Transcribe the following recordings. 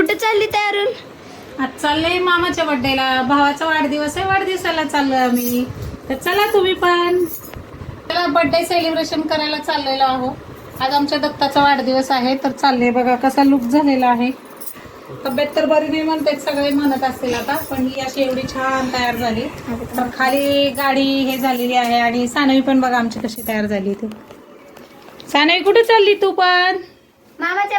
कुठे चालली तयारून आज चाललंय मामाच्या बड्डेला भावाचा वाढदिवस आहे वाढदिवसाला चाललोय आम्ही. तर चला तुम्ही पण. चला बड्डे सेलिब्रेशन करायला चाललेलो आहो आज आमच्या दत्ताचा वाढदिवस आहे तर चालले बघा कसा लुक झालेला आहे. तब्येत तर बरी नाही म्हणतात सगळे म्हणत असतील आता पण ही अशी एवढी छान तयार झाली. तर खाली गाडी हे झालेली आहे आणि सानवी पण बघा आमची कशी तयार झाली ती सानवी कुठे चालली तू पण? मामाच्या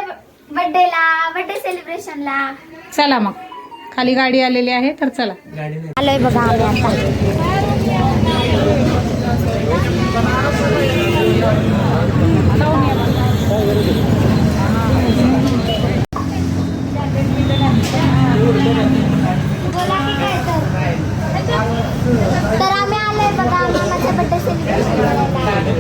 बर्थडेला बर्थडे सेलिब्रेशनला चला मग. खाली गाडी आलेली आहे तर चला. आलोय बघा आम्ही आता. तर आम्ही आलोय बघा मामाच्या बर्थडे सेलिब्रेशन करायला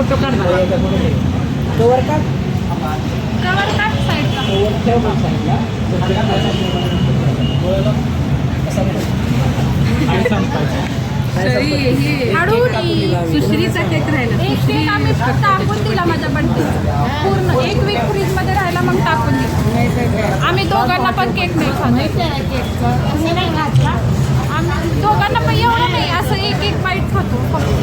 फोटो काढ कवर काढ साईडला सुश्रीचा केक राहिला. एक केक आम्ही टाकून दिला माझ्या पूर्ण. एक वीक फ्रीजमध्ये राहिला मग टाकून दिला. आम्ही दोघांना पण केक नाही खातो आम्ही दोघांना पण एवढं नाही. असं एक एक बाईट खातो फक्त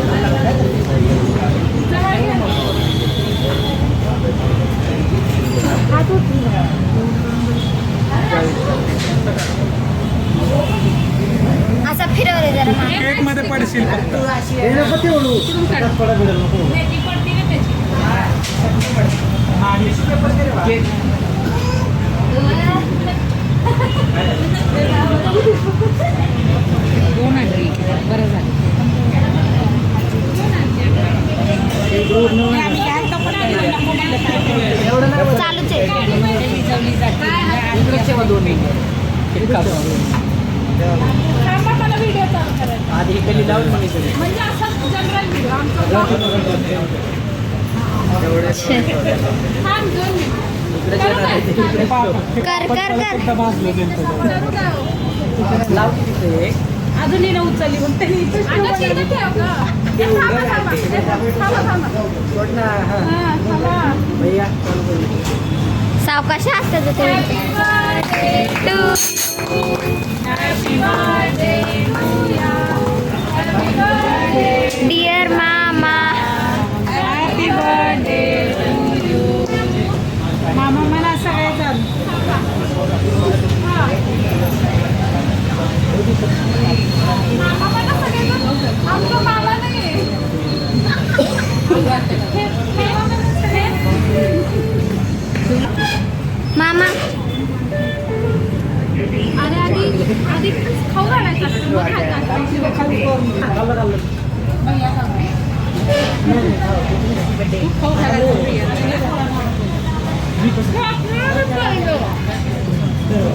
असा फिरवले केकमध्ये पडशील फक्त. दोन आणली बरं झालं चालूच आहे मला व्हिडिओ चालू करायचा म्हणजे असा जनरल व्हिडिओ आमचा थांब दोन मिनिट करू काय? कर कर कर. करू काय हो? अजून हिनं उचलली मग त्यांनी. हा. सावकाश असतात ते टू डिअर मामा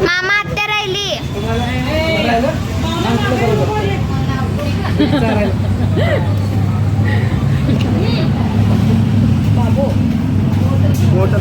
मामा आत्या राहिली. मोठं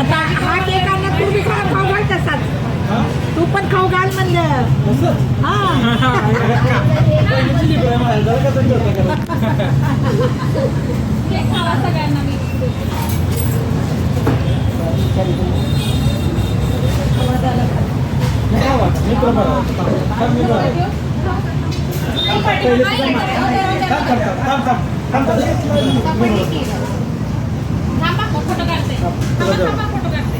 आता हा केक आणला तू बी खाऊ खाऊ घाल तसाच पण खाऊ घाल म्हणलं. हा. फोटो काढते. थांबा थांबा फोटो काढते.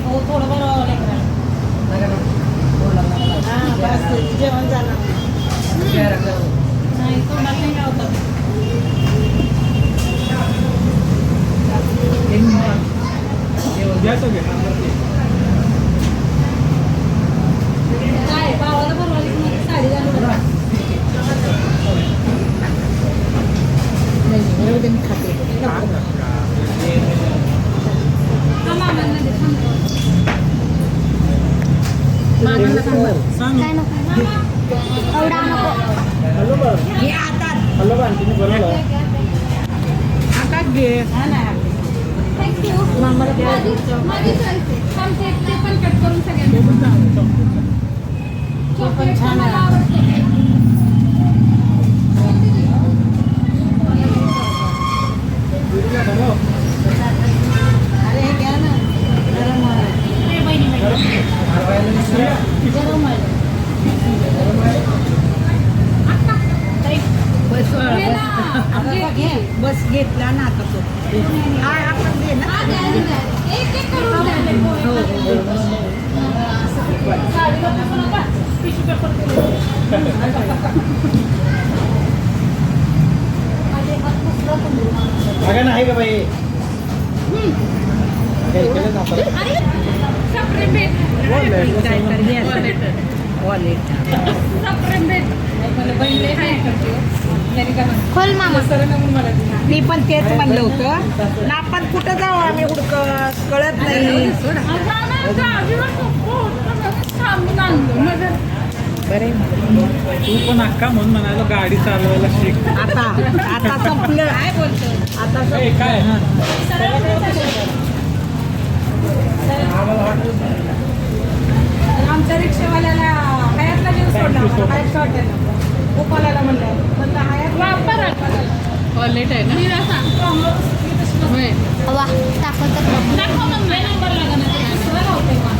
biasa ya Halo, Bang. Di atas. Halo, Bang. Sini, Bang. Angkat, Gif. Mana? Cut करून सगळ्यांना चॉकलेट पण मला आवडतं. अरे हे घ्या ना गरम आहे. बस आता घे बस घेतला ना आता तो. हा आपण घे ना. का बाई. हे काय वॉलेट भेट खोल मामा. मी पण तेच म्हणलं होतं. ना आपण कुठं जाऊ आम्ही उडकत कळत नाही. बरे तू पण अक्का म्हणून म्हणालो गाडी चालवायला शिक. आता आता संपलं. काय बोलतो? आता. काय? आमच्या रिक्षावाल्याला हयातला जीव सोडला. हयात खोलायला म्हणलं. म्हणलं आयात वापर कॉलेट आहे ना? मी सांगतो वा दाखवतो. दाखव मग. नंबर लागणार